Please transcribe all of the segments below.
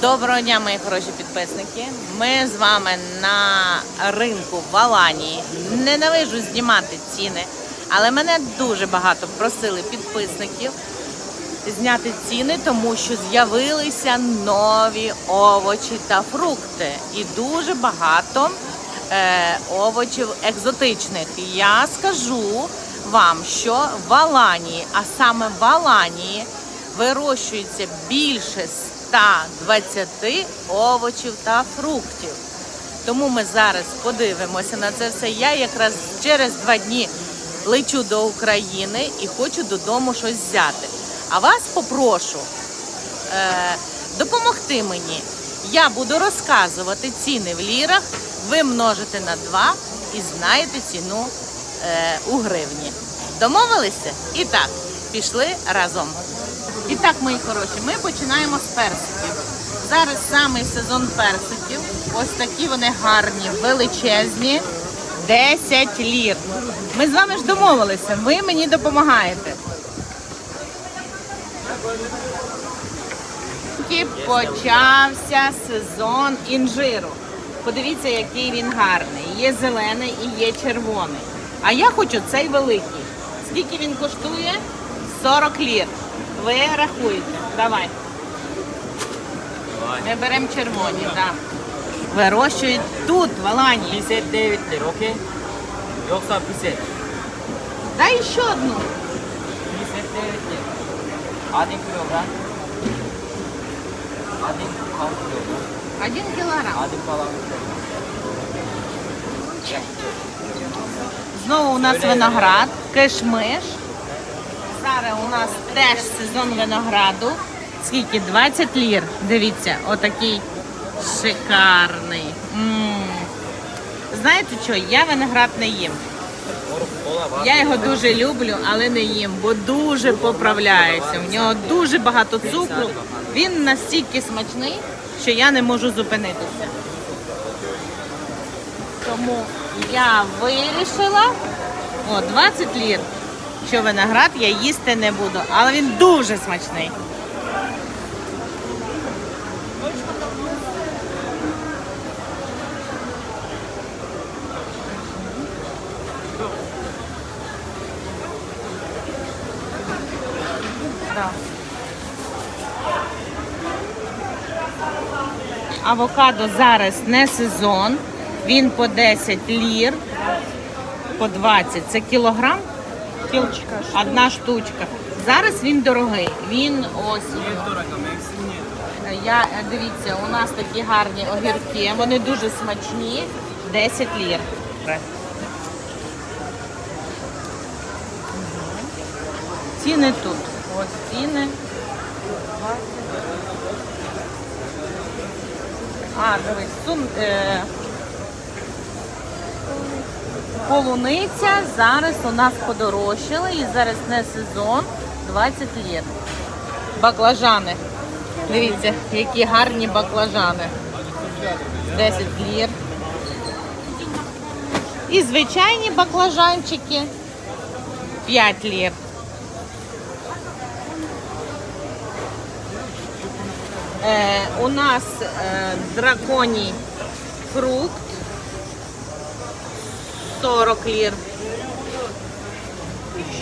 Доброго дня, мої хороші підписники. Ми з вами на ринку в Аланії. Ненавижу знімати ціни, але мене дуже багато просили підписників зняти ціни, тому що з'явилися нові овочі та фрукти. І дуже багато е, овочів екзотичних. Я скажу вам, що в Аланії, а саме в Аланії, вирощується більше 120 овочів та фруктів. Тому ми зараз подивимося на це все. Я якраз через два дні лечу до України і хочу додому щось взяти. А вас попрошу е, допомогти мені. Я буду розказувати ціни в лірах, ви множите на 2 і знаєте ціну е, у гривні. Домовилися? І так, пішли разом. І так, мої хороші, ми починаємо з персиків. Зараз самий сезон персиків. Ось такі вони гарні, величезні. 10 лір. Ми з вами ж домовилися, ви мені допомагаєте. Тільки почався сезон інжиру. Подивіться, який він гарний. Є зелений і є червоний. А я хочу цей великий. Скільки він коштує? 40 лір. Ви рахуєте. Давай. Ми беремо червоні, так. Вирощують тут, в Аланії. 59 lira okey? Yoksa 50? Дай ще одну. 59 lira. Один kilogram. Один пол kilogram. Один кілограм. Один kilogram. Знову у нас виноград, кишмиш. Зараз у нас теж сезон винограду. Скільки? 20 лір. Дивіться, отакий шикарний. м Знаєте що? Я виноград не їм. Я його дуже люблю, але не їм, бо дуже поправляється. В нього дуже багато цукру. Він настільки смачний, що я не можу зупинитися. Тому я вирішила, о, 20 лір, що виноград я їсти не буду, але він дуже смачний. Авокадо зараз не сезон. Він по 10 лір, по 20. Це кілограм? Кілочка. Одна штучка. Зараз він дорогий. Він ось. Я дивіться, у нас такі гарні огірки. Вони дуже смачні. 10 лір. Ціни тут. Ось ціни. А, дивись, сум, е, полуниця зараз у нас подорожчала і зараз не сезон 20 літ. Баклажани. Дивіться, які гарні баклажани. 10 лір. І звичайні баклажанчики 5 лір. Е, у нас е, драконій фрукт 40 лір.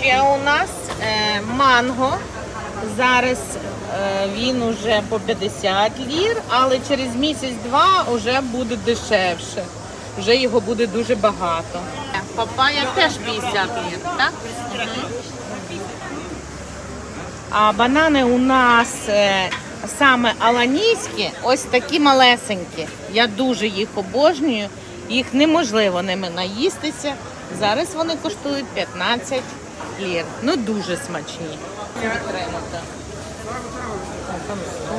Ще у нас е, манго. Зараз е, він уже по 50 лір, але через місяць-два вже буде дешевше. Вже його буде дуже багато. Папая теж 50 лір, так? А банани у нас е, саме аланійські, ось такі малесенькі. Я дуже їх обожнюю. Їх неможливо ними наїстися. Зараз вони коштують 15 лір. Ну дуже смачні. Підтримати. А, там 100.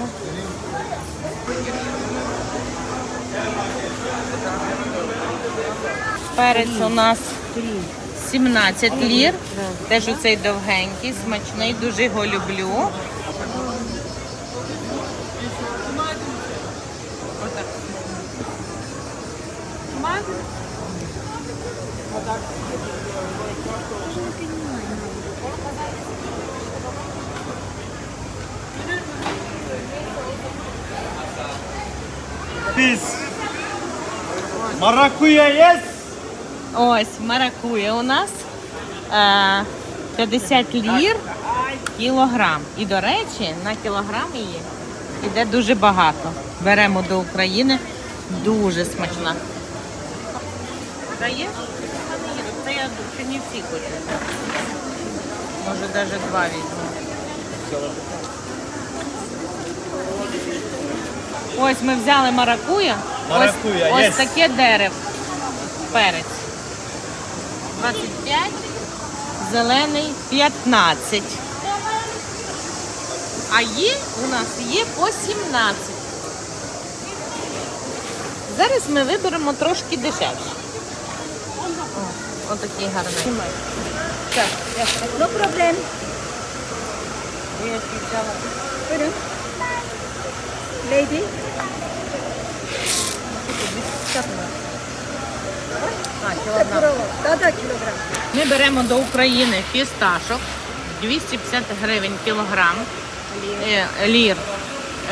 Перець у нас 17 лір. Теж оцей довгенький, смачний, дуже його люблю. Piece. Maracuya, yes? Ось маракуя у нас е, 50 лір кілограм. І, до речі, на кілограм її йде дуже багато. Беремо до України. Дуже смачна. Даєш? Це я не всі хочу. Може навіть два візьму. Ось ми взяли маракуя. Маракуя, ось, yes. ось таке дерево. Перець. 25, зелений 15. А є у нас є по 17. Зараз ми виберемо трошки дешевше. Отакий гарний. Так, No problem. я ще взяла. Bueno. Lady. А, кілограм. Cada кілограм. Ми беремо до України фісташок 250 гривень кілограм. Е, Лір.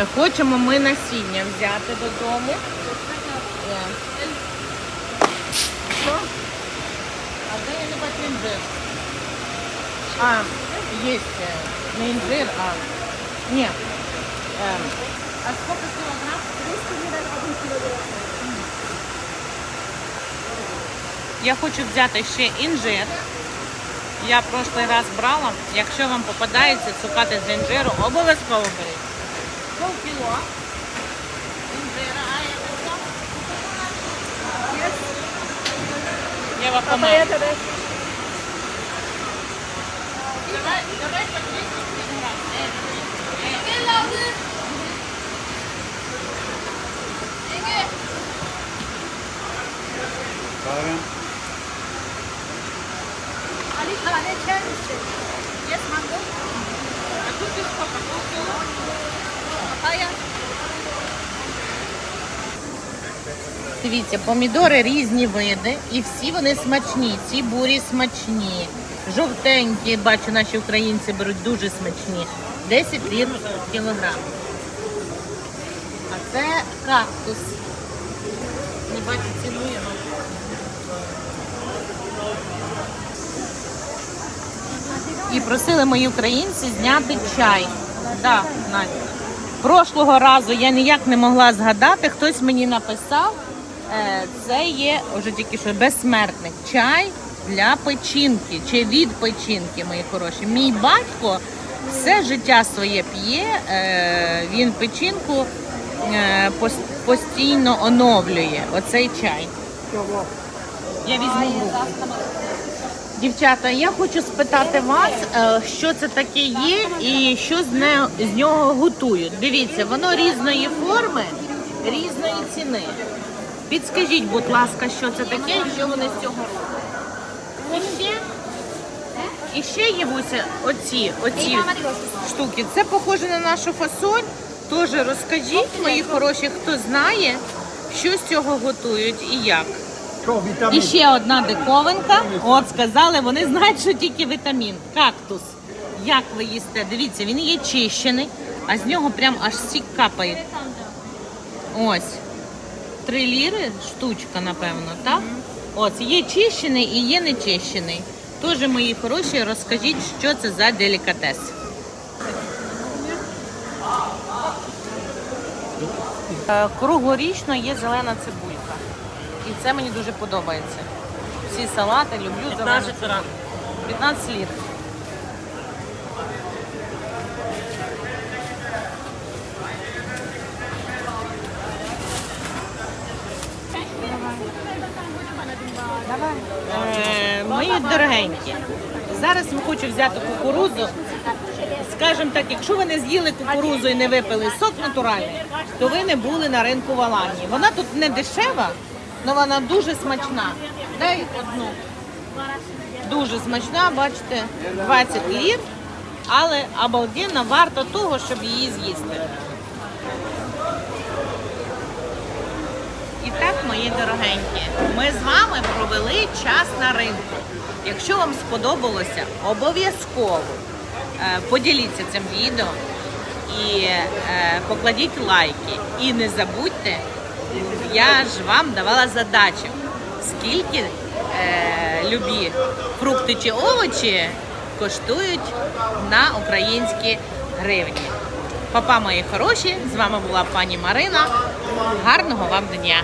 Е, Хочемо ми насіння взяти додому. Е. Що? А де бачу? А, є е, не інжир, а. Ні. Е, А? 200 гривень один кілограм. Я хочу взяти ще інжир. Я прошлий раз брала. Якщо вам попадається цукати з інжиру, обов'язково беріть. Пол кіло. Інжира, а я купила. Я вам Папая помаю. тебе. Давай, давай по 200 грам. Kahve. Ali kahve içer misin? Yes mango. Papaya. Дивіться, помідори різні види, і всі вони смачні. Ці бурі смачні, жовтенькі, бачу, наші українці беруть дуже смачні. 10 лір кілограм. А це кактус. Не бачу ціну його. І просили мої українці зняти чай. Да, Надя. Прошлого разу я ніяк не могла згадати, хтось мені написав, е, це є вже тільки що безсмертник. Чай для печінки чи від печінки, мої хороші. Мій батько все життя своє п'є, е, він печінку е, постійно оновлює. Оцей чай. Я візьму. Дівчата, я хочу спитати вас, е, що це таке є і що з, не, з нього готують. Дивіться, воно різної форми, різної ціни. Підскажіть, будь ласка, що це таке і що вони з цього роблять. І ще, і ще є Буся, оці, оці штуки. Це похоже на нашу фасоль. Тож розкажіть, мої хороші, хто знає, що з цього готують і як. І ще одна диковинка. От сказали, вони знають, що тільки вітамін. Кактус. Як ви їсте? Дивіться, він є чищений, а з нього прям аж сік капає. Ось. Три ліри штучка, напевно, так? Ось, є чищений і є нечищений. Тож, мої хороші, розкажіть, що це за делікатес. Е, Круглорічно є зелена цибулька. І це мені дуже подобається. Всі салати люблю зелену цибульку. 15 літ. Е, Мої дорогенькі, зараз я хочу взяти кукурудзу. Скажімо так, якщо ви не з'їли кукурудзу і не випили сок натуральний, то ви не були на ринку в Аланії. Вона тут не дешева, але вона дуже смачна. Дай одну. Дуже смачна, бачите, 20 лір, але обалденно варто того, щоб її з'їсти. І так, мої дорогенькі, ми з вами провели час на ринку. Якщо вам сподобалося, обов'язково е, поділіться цим відео і е, покладіть лайки. І не забудьте я ж вам давала задачу, скільки е, любі фрукти чи овочі коштують на українські гривні. Папа мої хороші, з вами була пані Марина. Гарного вам дня!